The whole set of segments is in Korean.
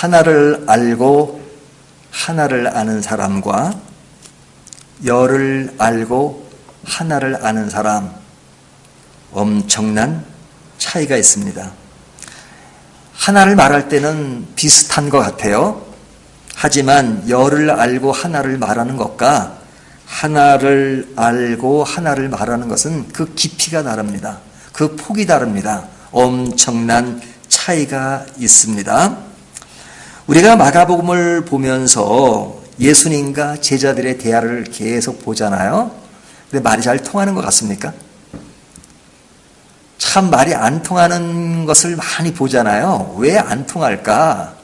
하나를 알고 하나를 아는 사람과 열을 알고 하나를 아는 사람 엄청난 차이가 있습니다. 하나를 말할 때는 비슷한 것 같아요. 하지만 열을 알고 하나를 말하는 것과 하나를 알고 하나를 말하는 것은 그 깊이가 다릅니다. 그 폭이 다릅니다. 엄청난 차이가 있습니다. 우리가 마가복음을 보면서 예수님과 제자들의 대화를 계속 보잖아요. 근데 말이 잘 통하는 것 같습니까? 참 말이 안 통하는 것을 많이 보잖아요. 왜 안 통할까?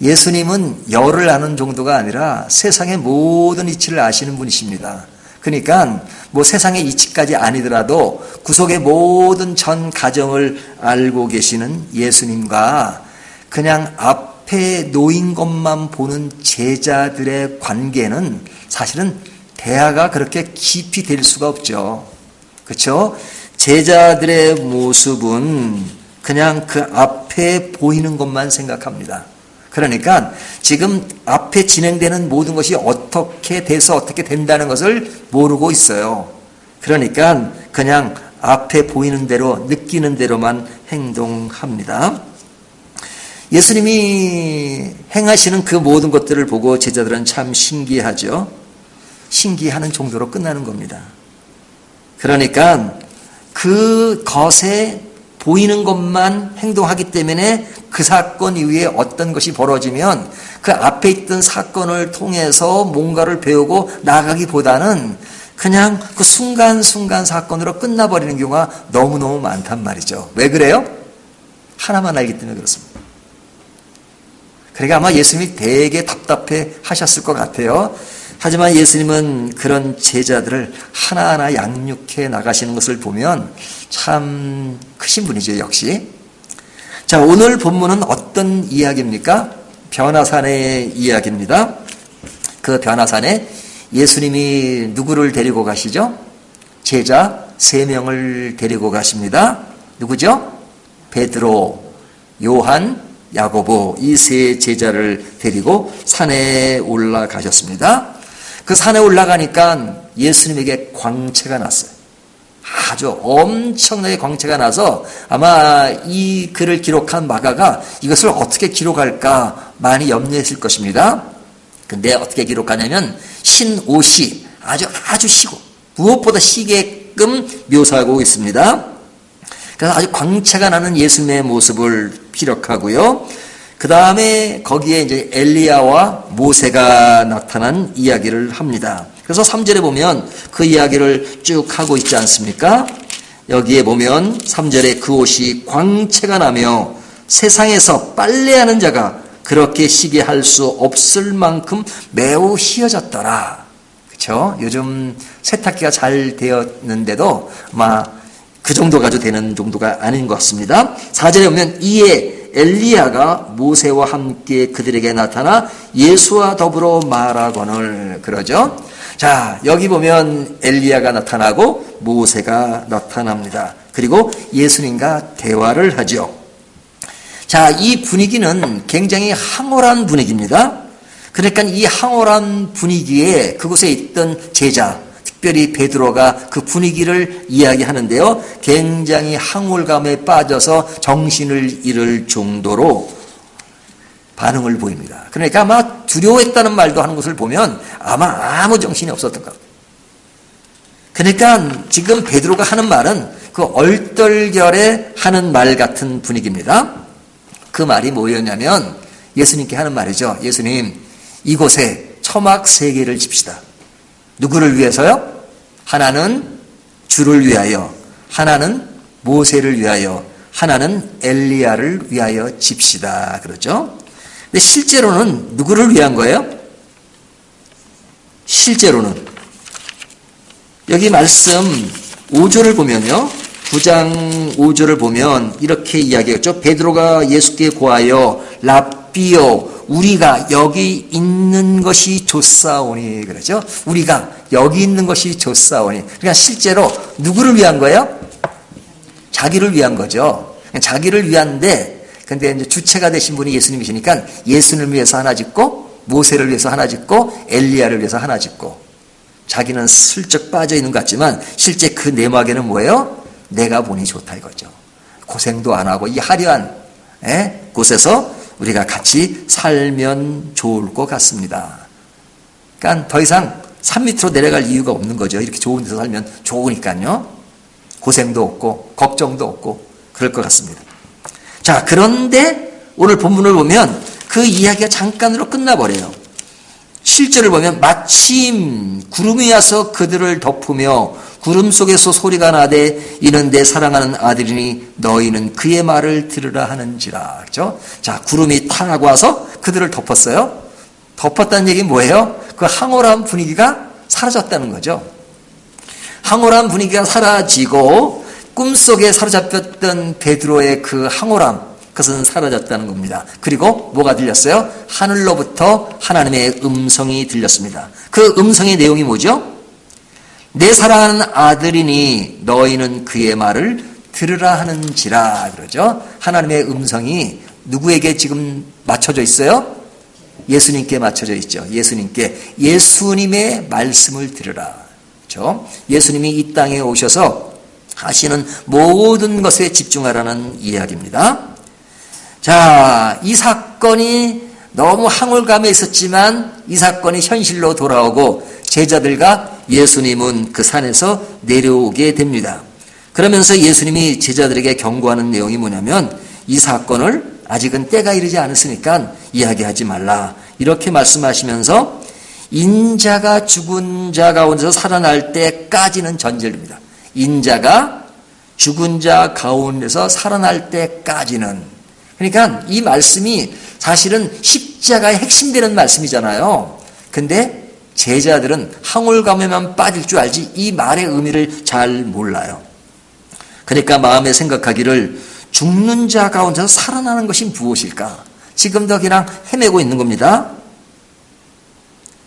예수님은 열을 아는 정도가 아니라 세상의 모든 이치를 아시는 분이십니다. 그러니까 뭐 세상의 이치까지 아니더라도 구속의 모든 전 가정을 알고 계시는 예수님과 그냥 앞 에 놓인 것만 보는 제자들의 관계는 사실은 대화가 그렇게 깊이 될 수가 없죠. 그렇죠? 제자들의 모습은 그냥 그 앞에 보이는 것만 생각합니다. 그러니까 지금 앞에 진행되는 모든 것이 어떻게 돼서 어떻게 된다는 것을 모르고 있어요. 그러니까 그냥 앞에 보이는 대로 느끼는 대로만 행동합니다. 예수님이 행하시는 그 모든 것들을 보고 제자들은 참 신기하죠. 신기하는 정도로 끝나는 겁니다. 그러니까 그 것에 보이는 것만 행동하기 때문에 그 사건 이후에 어떤 것이 벌어지면 그 앞에 있던 사건을 통해서 뭔가를 배우고 나가기보다는 그냥 그 순간순간 사건으로 끝나버리는 경우가 너무너무 많단 말이죠. 왜 그래요? 하나만 알기 때문에 그렇습니다. 그러니까 아마 예수님이 되게 답답해 하셨을 것 같아요. 하지만 예수님은 그런 제자들을 하나하나 양육해 나가시는 것을 보면 참 크신 분이죠, 역시. 자, 오늘 본문은 어떤 이야기입니까? 변화산의 이야기입니다. 그 변화산에 예수님이 누구를 데리고 가시죠? 제자 세 명을 데리고 가십니다. 누구죠? 베드로, 요한, 야고보 이 세 제자를 데리고 산에 올라가셨습니다. 그 산에 올라가니까 예수님에게 광채가 났어요. 아주 엄청나게 광채가 나서 아마 이 글을 기록한 마가가 이것을 어떻게 기록할까 많이 염려했을 것입니다. 근데 어떻게 기록하냐면 신옷이 아주 아주 시고 무엇보다 시게끔 묘사하고 있습니다. 그래서 아주 광채가 나는 예수님의 모습을 기록하고요. 그 다음에 거기에 이제 엘리야와 모세가 나타난 이야기를 합니다. 그래서 3절에 보면 그 이야기를 쭉 하고 있지 않습니까? 여기에 보면 3절에 그 옷이 광채가 나며 세상에서 빨래하는 자가 그렇게 시게 할수 없을 만큼 매우 희어졌더라. 그렇죠? 요즘 세탁기가 잘 되었는데도 아마 그 정도 가지고 되는 정도가 아닌 것 같습니다. 4절에 보면 이에 엘리야가 모세와 함께 그들에게 나타나 예수와 더불어 말하거늘 그러죠. 자, 여기 보면 엘리야가 나타나고 모세가 나타납니다. 그리고 예수님과 대화를 하죠. 자, 이 분위기는 굉장히 황홀한 분위기입니다. 그러니까 이 황홀한 분위기에 그곳에 있던 제자, 특별히 베드로가 그 분위기를 이야기하는데요. 굉장히 황홀감에 빠져서 정신을 잃을 정도로 반응을 보입니다. 그러니까 아마 두려워했다는 말도 하는 것을 보면 아마 아무 정신이 없었던 것. 그러니까 지금 베드로가 하는 말은 그 얼떨결에 하는 말 같은 분위기입니다. 그 말이 뭐였냐면 예수님께 하는 말이죠. 예수님, 이곳에 처막 세 개를 집시다. 누구를 위해서요? 하나는 주를 위하여, 하나는 모세를 위하여, 하나는 엘리야를 위하여 집시다. 그러죠? 근데 실제로는 누구를 위한 거예요? 실제로는 여기 말씀 5절을 보면요. 9장 5절을 보면 이렇게 이야기했죠. 베드로가 예수께 고하여 랍비요 우리가 여기 있는 것이 좋사오니 그러죠. 우리가 여기 있는 것이 좋사오니. 그러니까 실제로 누구를 위한 거예요? 자기를 위한 거죠. 자기를 위한데 근데 이제 주체가 되신 분이 예수님이시니까 예수님을 위해서 하나 짓고 모세를 위해서 하나 짓고 엘리야를 위해서 하나 짓고 자기는 슬쩍 빠져 있는 것 같지만 실제 그 내막에는 뭐예요? 내가 보니 좋다 이거죠. 고생도 안 하고 이 화려한 예? 곳에서 우리가 같이 살면 좋을 것 같습니다. 그러니까 더 이상 산 밑으로 내려갈 이유가 없는 거죠. 이렇게 좋은 데서 살면 좋으니까요. 고생도 없고 걱정도 없고 그럴 것 같습니다. 자, 그런데 오늘 본문을 보면 그 이야기가 잠깐으로 끝나버려요. 실제를 보면 마침 구름이 와서 그들을 덮으며 구름 속에서 소리가 나되 이는 내 사랑하는 아들이니 너희는 그의 말을 들으라 하는지라. 그죠? 자, 구름이 타고 와서 그들을 덮었어요. 덮었다는 얘기 뭐예요? 그 황홀한 분위기가 사라졌다는 거죠. 황홀한 분위기가 사라지고 꿈속에 사로잡혔던 베드로의 그 황홀함 그것은 사라졌다는 겁니다. 그리고 뭐가 들렸어요? 하늘로부터 하나님의 음성이 들렸습니다. 그 음성의 내용이 뭐죠? 내 사랑하는 아들이니 너희는 그의 말을 들으라 하는지라 그러죠. 하나님의 음성이 누구에게 지금 맞춰져 있어요? 예수님께 맞춰져 있죠. 예수님께 예수님의 말씀을 들으라. 그렇죠? 예수님이 이 땅에 오셔서 하시는 모든 것에 집중하라는 이야기입니다. 자, 이 사건이 너무 황홀감에 있었지만 이 사건이 현실로 돌아오고 제자들과 예수님은 그 산에서 내려오게 됩니다. 그러면서 예수님이 제자들에게 경고하는 내용이 뭐냐면 이 사건을 아직은 때가 이르지 않았으니까 이야기하지 말라. 이렇게 말씀하시면서 인자가 죽은 자 가운데서 살아날 때까지는 전제입니다. 인자가 죽은 자 가운데서 살아날 때까지는 그러니까 이 말씀이 사실은 십자가의 핵심되는 말씀이잖아요. 근데 제자들은 항울감에만 빠질 줄 알지 이 말의 의미를 잘 몰라요. 그러니까 마음에 생각하기를 죽는 자 가운데서 살아나는 것이 무엇일까? 지금도 그냥 헤매고 있는 겁니다.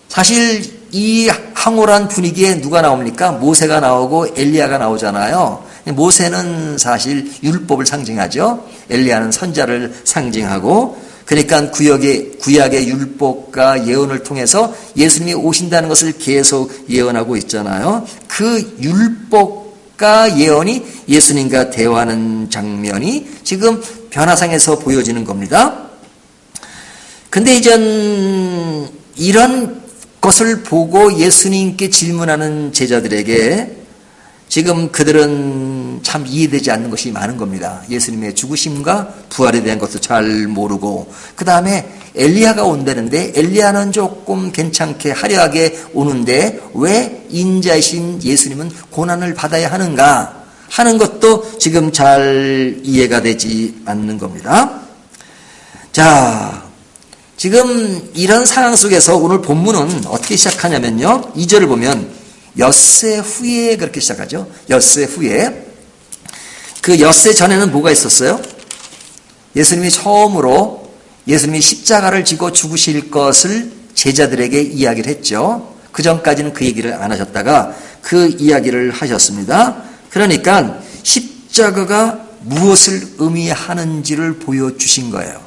사실 이 황홀한 분위기에 누가 나옵니까? 모세가 나오고 엘리야가 나오잖아요. 모세는 사실 율법을 상징하죠. 엘리야는 선자를 상징하고 그러니까 구역의 구약의 율법과 예언을 통해서 예수님이 오신다는 것을 계속 예언하고 있잖아요. 그 율법과 예언이 예수님과 대화하는 장면이 지금 변화상에서 보여지는 겁니다. 근데 이전 이런 것을 보고 예수님께 질문하는 제자들에게 지금 그들은 참 이해되지 않는 것이 많은 겁니다. 예수님의 죽으심과 부활에 대한 것도 잘 모르고 그 다음에 엘리야가 온다는데 엘리야는 조금 괜찮게 화려하게 오는데 왜 인자이신 예수님은 고난을 받아야 하는가 하는 것도 지금 잘 이해가 되지 않는 겁니다. 자, 지금 이런 상황 속에서 오늘 본문은 어떻게 시작하냐면요. 2절을 보면 엿새 후에 그렇게 시작하죠. 엿새 후에. 그 엿새 전에는 뭐가 있었어요? 예수님이 처음으로 예수님이 십자가를 지고 죽으실 것을 제자들에게 이야기를 했죠. 그 전까지는 그 얘기를 안 하셨다가 그 이야기를 하셨습니다. 그러니까 십자가가 무엇을 의미하는지를 보여주신 거예요.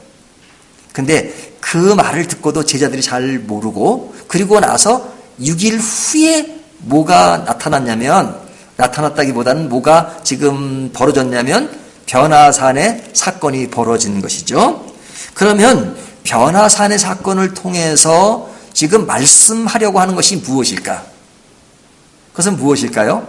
근데 그 말을 듣고도 제자들이 잘 모르고 그리고 나서 6일 후에 뭐가 나타났냐면 나타났다기보다는 뭐가 지금 벌어졌냐면 변화산의 사건이 벌어진 것이죠. 그러면 변화산의 사건을 통해서 지금 말씀하려고 하는 것이 무엇일까? 그것은 무엇일까요?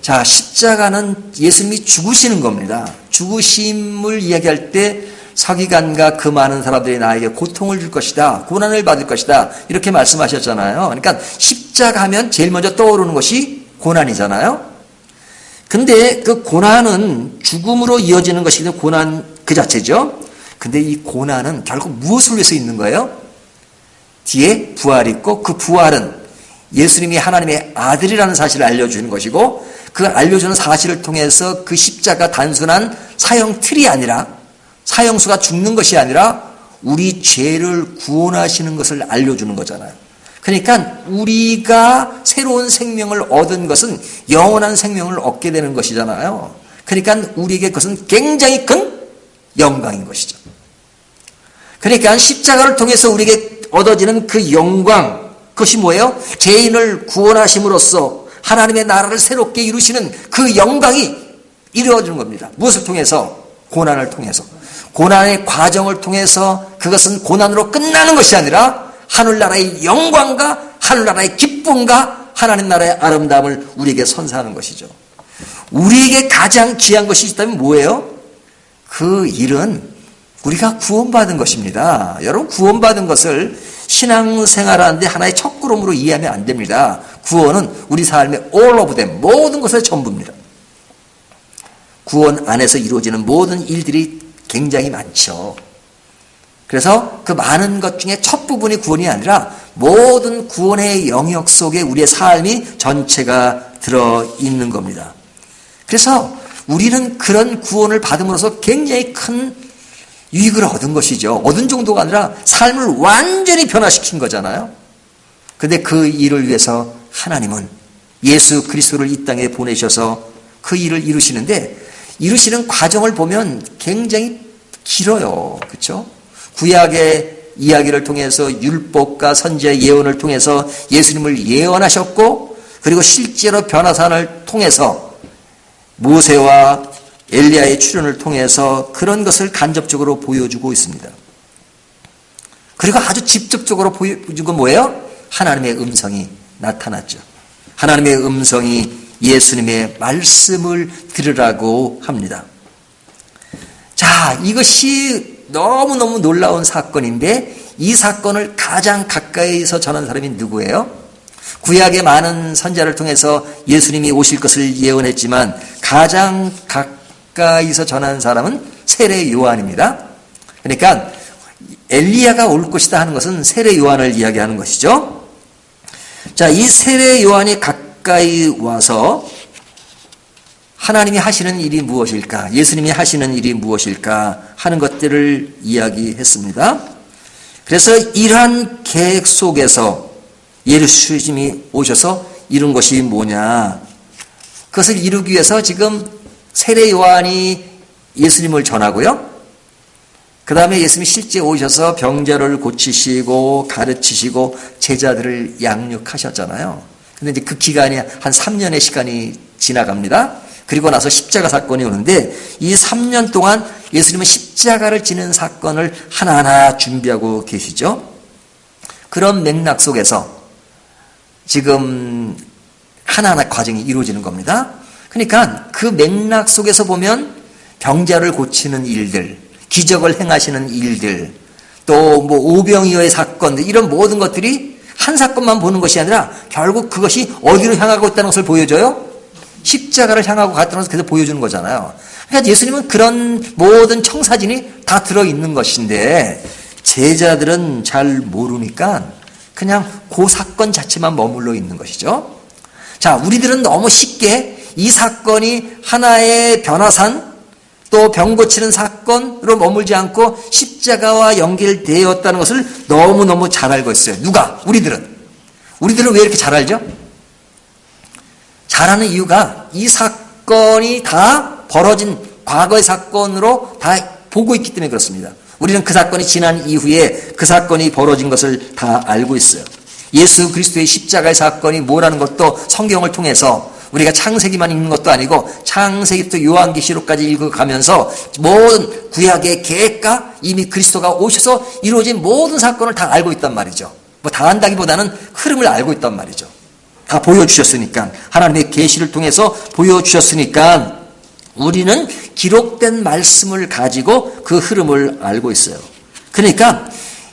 자, 십자가는 예수님이 죽으시는 겁니다. 죽으심을 이야기할 때 서기관과 그 많은 사람들이 나에게 고통을 줄 것이다. 고난을 받을 것이다. 이렇게 말씀하셨잖아요. 그러니까 십자가 하면 제일 먼저 떠오르는 것이 고난이잖아요. 근데 그 고난은 죽음으로 이어지는 것이기 때문에 고난 그 자체죠. 근데 이 고난은 결국 무엇을 위해서 있는 거예요? 뒤에 부활이 있고 그 부활은 예수님이 하나님의 아들이라는 사실을 알려주는 것이고 그 알려주는 사실을 통해서 그 십자가 단순한 사형 틀이 아니라 사형수가 죽는 것이 아니라 우리 죄를 구원하시는 것을 알려주는 거잖아요. 그러니까 우리가 새로운 생명을 얻은 것은 영원한 생명을 얻게 되는 것이잖아요. 그러니까 우리에게 그것은 굉장히 큰 영광인 것이죠. 그러니까 십자가를 통해서 우리에게 얻어지는 그 영광, 그것이 뭐예요? 죄인을 구원하심으로써 하나님의 나라를 새롭게 이루시는 그 영광이 이루어지는 겁니다. 무엇을 통해서? 고난을 통해서. 고난의 과정을 통해서 그것은 고난으로 끝나는 것이 아니라 하늘나라의 영광과 하늘나라의 기쁨과 하나님 나라의 아름다움을 우리에게 선사하는 것이죠. 우리에게 가장 귀한 것이 있다면 뭐예요? 그 일은 우리가 구원받은 것입니다. 여러분 구원받은 것을 신앙생활하는데 하나의 첫 걸음으로 이해하면 안 됩니다. 구원은 우리 삶의 all of them 모든 것의 전부입니다. 구원 안에서 이루어지는 모든 일들이 굉장히 많죠. 그래서 그 많은 것 중에 첫 부분이 구원이 아니라 모든 구원의 영역 속에 우리의 삶이 전체가 들어 있는 겁니다. 그래서 우리는 그런 구원을 받음으로써 굉장히 큰 유익을 얻은 것이죠. 얻은 정도가 아니라 삶을 완전히 변화시킨 거잖아요. 근데 그 일을 위해서 하나님은 예수 그리스도를 이 땅에 보내셔서 그 일을 이루시는데 이루시는 과정을 보면 굉장히 길어요. 그렇죠? 구약의 이야기를 통해서 율법과 선지의 예언을 통해서 예수님을 예언하셨고 그리고 실제로 변화산을 통해서 모세와 엘리야의 출현을 통해서 그런 것을 간접적으로 보여주고 있습니다. 그리고 아주 직접적으로 보여준 건 뭐예요? 하나님의 음성이 나타났죠. 하나님의 음성이 예수님의 말씀을 들으라고 합니다. 자, 이것이 너무너무 놀라운 사건인데 이 사건을 가장 가까이서 전한 사람이 누구예요? 구약의 많은 선자를 통해서 예수님이 오실 것을 예언했지만 가장 가까이서 전한 사람은 세례 요한입니다. 그러니까 엘리야가 올 것이다 하는 것은 세례 요한을 이야기하는 것이죠. 자, 이 세례 요한이 가까이 와서 하나님이 하시는 일이 무엇일까? 예수님이 하시는 일이 무엇일까? 하는 것들을 이야기했습니다. 그래서 이러한 계획 속에서 예수님이 오셔서 이룬 것이 뭐냐? 그것을 이루기 위해서 지금 세례 요한이 예수님을 전하고요. 그 다음에 예수님이 실제 오셔서 병자를 고치시고 가르치시고 제자들을 양육하셨잖아요. 근데 이제 그 기간이 한 3년의 시간이 지나갑니다. 그리고 나서 십자가 사건이 오는데 이 3년 동안 예수님은 십자가를 지는 사건을 하나하나 준비하고 계시죠. 그런 맥락 속에서 지금 하나하나 과정이 이루어지는 겁니다. 그러니까 그 맥락 속에서 보면 병자를 고치는 일들, 기적을 행하시는 일들, 또 뭐 오병이어의 사건들 이런 모든 것들이 한 사건만 보는 것이 아니라 결국 그것이 어디로 향하고 있다는 것을 보여줘요. 십자가를 향하고 것을 계속 보여주는 거잖아요. 그러니까 예수님은 그런 모든 청사진이 다 들어있는 것인데 제자들은 잘 모르니까 그냥 그 사건 자체만 머물러 있는 것이죠. 자, 우리들은 너무 쉽게 이 사건이 하나의 변화산 또 병 고치는 사건으로 머물지 않고 십자가와 연결되었다는 것을 너무너무 잘 알고 있어요. 누가? 우리들은. 우리들은 왜 이렇게 잘 알죠? 잘하는 이유가 이 사건이 다 벌어진 과거의 사건으로 다 보고 있기 때문에 그렇습니다. 우리는 그 사건이 지난 이후에 그 사건이 벌어진 것을 다 알고 있어요. 예수 그리스도의 십자가의 사건이 뭐라는 것도 성경을 통해서 우리가 창세기만 읽는 것도 아니고 창세기부터 요한계시록까지 읽어가면서 모든 구약의 계획과 이미 그리스도가 오셔서 이루어진 모든 사건을 다 알고 있단 말이죠. 뭐 다 안다기보다는 흐름을 알고 있단 말이죠. 다 보여주셨으니까 하나님의 계시를 통해서 보여주셨으니까 우리는 기록된 말씀을 가지고 그 흐름을 알고 있어요. 그러니까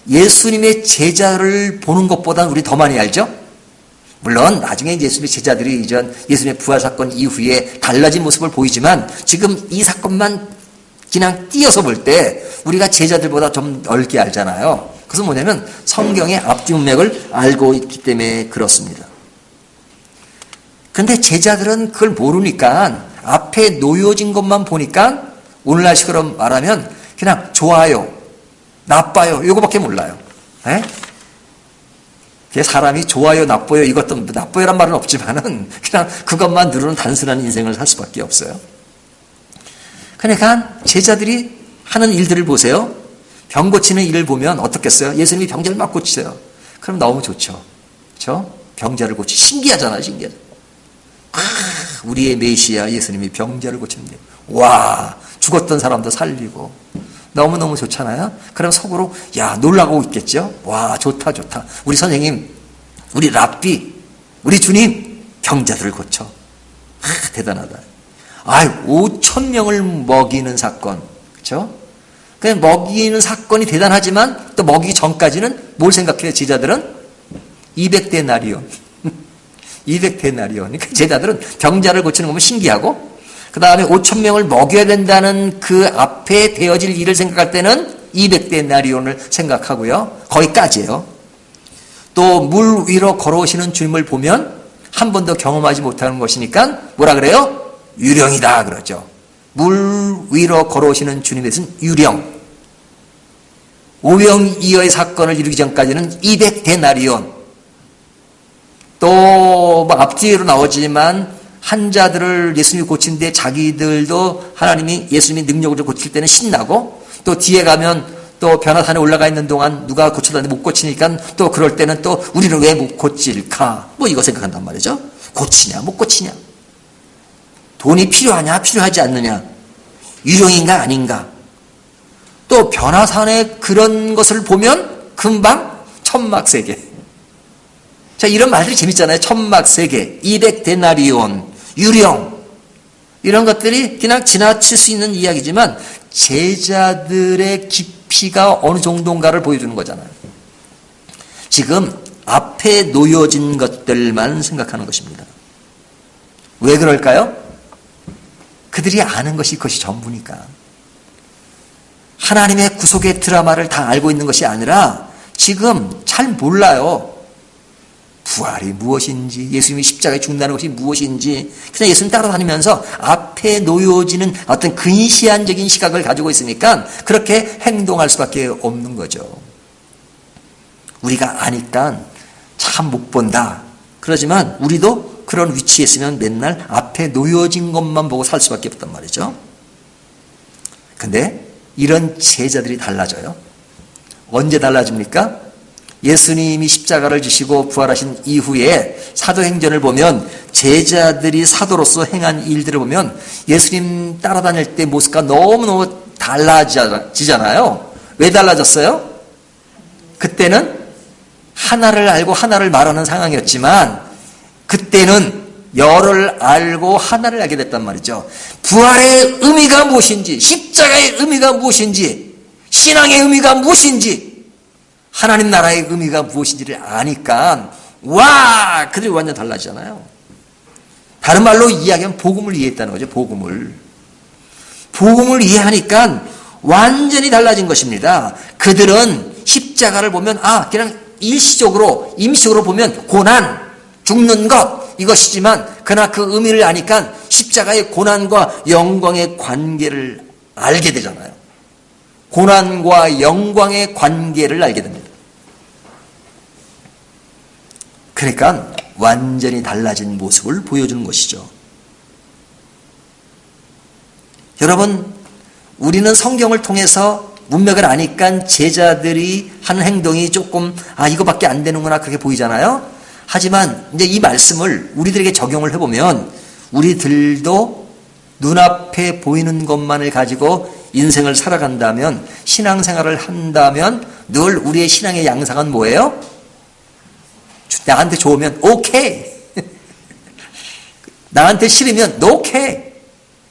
예수님의 제자를 보는 것보다 우리 더 많이 알죠? 물론 나중에 예수님의 제자들이 이전 예수님의 부활 사건 이후에 달라진 모습을 보이지만 지금 이 사건만 그냥 띄어서 볼 때 우리가 제자들보다 좀 넓게 알잖아요. 그것은 뭐냐면 성경의 앞뒤 문맥을 알고 있기 때문에 그렇습니다. 근데 제자들은 그걸 모르니까 앞에 놓여진 것만 보니까 오늘날식으로 말하면 그냥 좋아요, 나빠요, 이거밖에 몰라요. 에? 사람이 좋아요, 나빠요, 이것도 나빠요란 말은 없지만은 그냥 그것만 누르는 단순한 인생을 살 수밖에 없어요. 그러니까 제자들이 하는 일들을 보세요. 병 고치는 일을 보면 어떻겠어요? 예수님이 병자를 막 고치세요. 그럼 너무 좋죠. 그렇죠? 병자를 고치 신기하잖아요. 신기하죠. 아, 우리의 메시아 예수님이 병자를 고치는데 와 죽었던 사람도 살리고 너무너무 좋잖아요. 그럼 속으로 야 놀라고 있겠죠. 와 좋다 좋다. 우리 선생님 우리 랍비 우리 주님 병자들을 고쳐. 아, 대단하다. 아, 5천 명을 먹이는 사건. 그렇죠? 그 먹이는 사건이 대단하지만 또 먹이기 전까지는 뭘 생각해요? 제자들은 200대 나리온. 200대 나리온. 그러니까 제자들은 병자를 고치는 거면 신기하고 그 다음에 5천 명을 먹여야 된다는 그 앞에 되어질 일을 생각할 때는 200대 나리온을 생각하고요. 거기까지예요. 또 물 위로 걸어오시는 주님을 보면 한 번도 경험하지 못하는 것이니까 뭐라 그래요? 유령이다 그러죠. 물 위로 걸어오시는 주님에서는 유령. 오병이어의 사건을 이루기 전까지는 200데나리온. 또뭐 앞뒤로 나오지만 환자들을 예수님이 고친데 자기들도 하나님이 예수님이 능력으로 고칠 때는 신나고 또 뒤에 가면 또 변화산에 올라가 있는 동안 누가 고쳐다는데 못 고치니까 또 그럴 때는 또 우리는 왜 못 고칠까? 뭐 이거 생각한단 말이죠. 고치냐 못 고치냐. 돈이 필요하냐 필요하지 않느냐. 유령인가 아닌가. 또 변화산에 그런 것을 보면 금방 천막세계. 자 이런 말들이 재밌잖아요. 천막세계, 200데나리온, 유령. 이런 것들이 그냥 지나칠 수 있는 이야기지만 제자들의 깊이가 어느 정도인가를 보여주는 거잖아요. 지금 앞에 놓여진 것들만 생각하는 것입니다. 왜 그럴까요? 그들이 아는 것이 그것이 전부니까. 하나님의 구속의 드라마를 다 알고 있는 것이 아니라 지금 잘 몰라요. 부활이 무엇인지, 예수님이 십자가에 죽는다는 것이 무엇인지, 그냥 예수님 따라다니면서 앞에 놓여지는 어떤 근시안적인 시각을 가지고 있으니까 그렇게 행동할 수밖에 없는 거죠. 우리가 아니까 참 못 본다. 그러지만 우리도 그런 위치에 있으면 맨날 앞에 놓여진 것만 보고 살 수밖에 없단 말이죠. 근데 이런 제자들이 달라져요. 언제 달라집니까? 예수님이 십자가를 지시고 부활하신 이후에 사도행전을 보면 제자들이 사도로서 행한 일들을 보면 예수님 따라다닐 때 모습과 너무너무 달라지잖아요. 왜 달라졌어요? 그때는 하나를 알고 하나를 말하는 상황이었지만 그때는 열을 알고 하나를 알게 됐단 말이죠. 부활의 의미가 무엇인지, 십자가의 의미가 무엇인지, 신앙의 의미가 무엇인지, 하나님 나라의 의미가 무엇인지를 아니까 와 그들이 완전 달라지잖아요. 다른 말로 이야기하면 복음을 이해했다는 거죠. 복음을 복음을 이해하니까 완전히 달라진 것입니다. 그들은 십자가를 보면 아 그냥 일시적으로 임시적으로 보면 고난 죽는 것 이것이지만 그러나 그 의미를 아니까 십자가의 고난과 영광의 관계를 알게 되잖아요. 고난과 영광의 관계를 알게 됩니다. 그러니까 완전히 달라진 모습을 보여주는 것이죠. 여러분, 우리는 성경을 통해서 문맥을 아니까 제자들이 하는 행동이 조금, 아, 이거밖에 안 되는구나, 그렇게 보이잖아요? 하지만 이제 이 말씀을 우리들에게 적용을 해보면 우리들도 눈앞에 보이는 것만을 가지고 인생을 살아간다면 신앙생활을 한다면 늘 우리의 신앙의 양상은 뭐예요? 나한테 좋으면 오케이. 나한테 싫으면 노케이.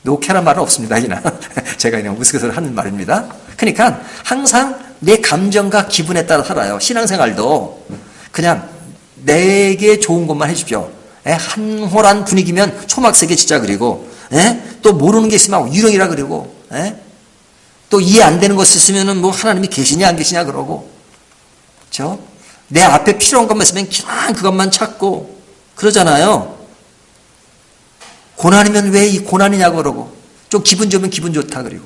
노케란 말은 없습니다. 그냥 제가 그냥 우스갯소리 하는 말입니다. 그러니까 항상 내 감정과 기분에 따라 살아요. 신앙생활도 그냥 내게 좋은 것만 해주십시오. 에? 한호란 분위기면 초막세계 진짜 그리고 에? 또 모르는 게 있으면 유령이라 그러고 에? 또 이해 안 되는 것 있으면 뭐 하나님이 계시냐 안 계시냐 그러고 그렇죠? 내 앞에 필요한 것만 있으면 그냥 그것만 찾고 그러잖아요. 고난이면 왜 이 고난이냐고 그러고 좀 기분 좋으면 기분 좋다 그리고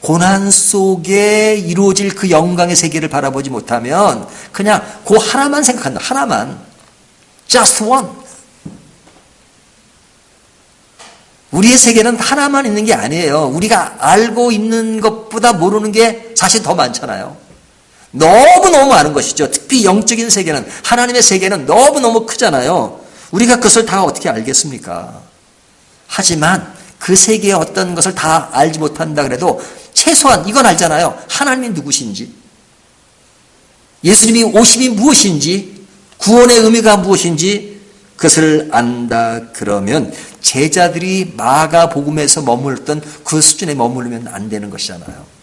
고난 속에 이루어질 그 영광의 세계를 바라보지 못하면 그냥 그 하나만 생각한다. 하나만. just one. 우리의 세계는 하나만 있는 게 아니에요. 우리가 알고 있는 것보다 모르는 게 사실 더 많잖아요. 너무너무 많은 것이죠. 특히 영적인 세계는, 하나님의 세계는 너무너무 크잖아요. 우리가 그것을 다 어떻게 알겠습니까? 하지만 그 세계의 어떤 것을 다 알지 못한다 그래도 최소한 이건 알잖아요. 하나님이 누구신지, 예수님이 오심이 무엇인지, 구원의 의미가 무엇인지 그것을 안다 그러면 제자들이 마가 복음에서 머물렀던 그 수준에 머무르면 안 되는 것이잖아요.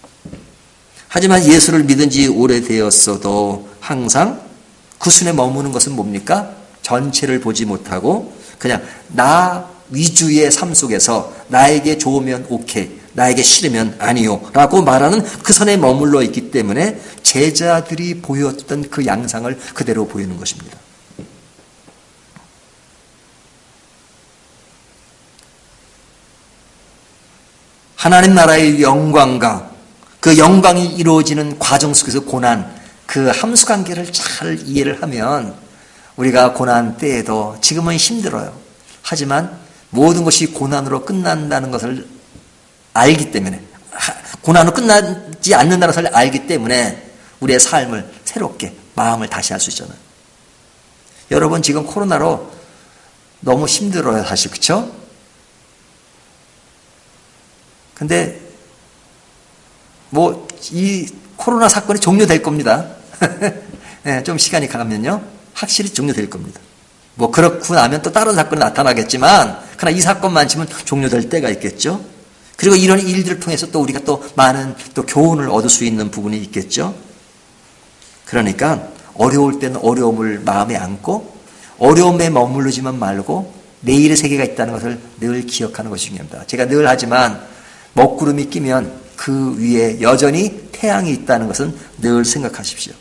하지만 예수를 믿은 지 오래되었어도 항상 그 수준에 머무는 것은 뭡니까? 전체를 보지 못하고 그냥 나 위주의 삶 속에서 나에게 좋으면 오케이, 나에게 싫으면 아니요 라고 말하는 그 선에 머물러 있기 때문에 제자들이 보였던 그 양상을 그대로 보이는 것입니다. 하나님 나라의 영광과 그 영광이 이루어지는 과정 속에서 고난, 그 함수 관계를 잘 이해를 하면 우리가 고난 때에도 지금은 힘들어요. 하지만 모든 것이 고난으로 끝난다는 것을 알기 때문에 고난으로 끝나지 않는다는 것을 알기 때문에 우리의 삶을 새롭게 마음을 다시 할 수 있잖아요. 여러분 지금 코로나로 너무 힘들어요, 사실 그렇죠? 근데 뭐 이 코로나 사건이 종료될 겁니다. 네, 좀 시간이 가면요, 확실히 종료될 겁니다. 뭐 그렇고 나면 또 다른 사건이 나타나겠지만, 그러나 이 사건만 치면 종료될 때가 있겠죠. 그리고 이런 일들을 통해서 또 우리가 또 많은 또 교훈을 얻을 수 있는 부분이 있겠죠. 그러니까 어려울 때는 어려움을 마음에 안고 어려움에 머무르지만 말고 내일의 세계가 있다는 것을 늘 기억하는 것이 중요합니다. 제가 늘 하지만 먹구름이 끼면 그 위에 여전히 태양이 있다는 것은 늘 생각하십시오.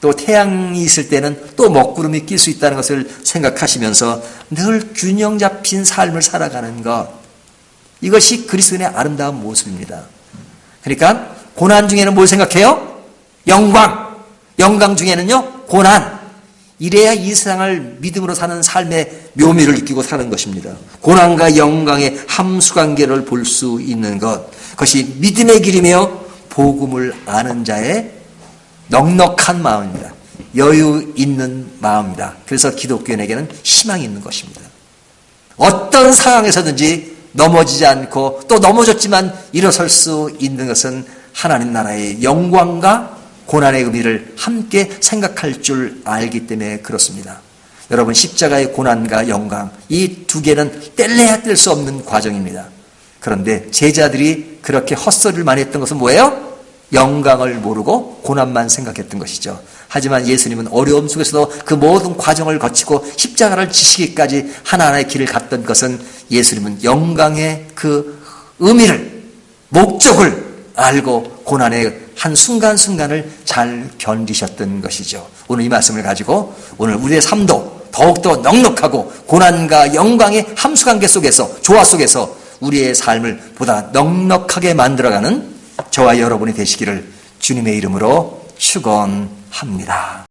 또 태양이 있을 때는 또 먹구름이 낄 수 있다는 것을 생각하시면서 늘 균형 잡힌 삶을 살아가는 것. 이것이 그리스도인의 아름다운 모습입니다. 그러니까 고난 중에는 뭘 생각해요? 영광. 영광 중에는요, 고난. 이래야 이 세상을 믿음으로 사는 삶의 묘미를 느끼고 사는 것입니다. 고난과 영광의 함수 관계를 볼 수 있는 것. 그것이 믿음의 길이며 복음을 아는 자의 넉넉한 마음입니다. 여유 있는 마음입니다. 그래서 기독교인에게는 희망이 있는 것입니다. 어떤 상황에서든지 넘어지지 않고 또 넘어졌지만 일어설 수 있는 것은 하나님 나라의 영광과 고난의 의미를 함께 생각할 줄 알기 때문에 그렇습니다. 여러분 십자가의 고난과 영광 이 두 개는 뗄래야 뗄 수 없는 과정입니다. 그런데 제자들이 그렇게 헛소리를 많이 했던 것은 뭐예요? 영광을 모르고 고난만 생각했던 것이죠. 하지만 예수님은 어려움 속에서도 그 모든 과정을 거치고 십자가를 지시기까지 하나하나의 길을 갔던 것은 예수님은 영광의 그 의미를, 목적을 알고 고난의 한 순간순간을 잘 견디셨던 것이죠. 오늘 이 말씀을 가지고 오늘 우리의 삶도 더욱더 넉넉하고 고난과 영광의 함수관계 속에서, 조화 속에서 우리의 삶을 보다 넉넉하게 만들어가는 저와 여러분이 되시기를 주님의 이름으로 축원합니다.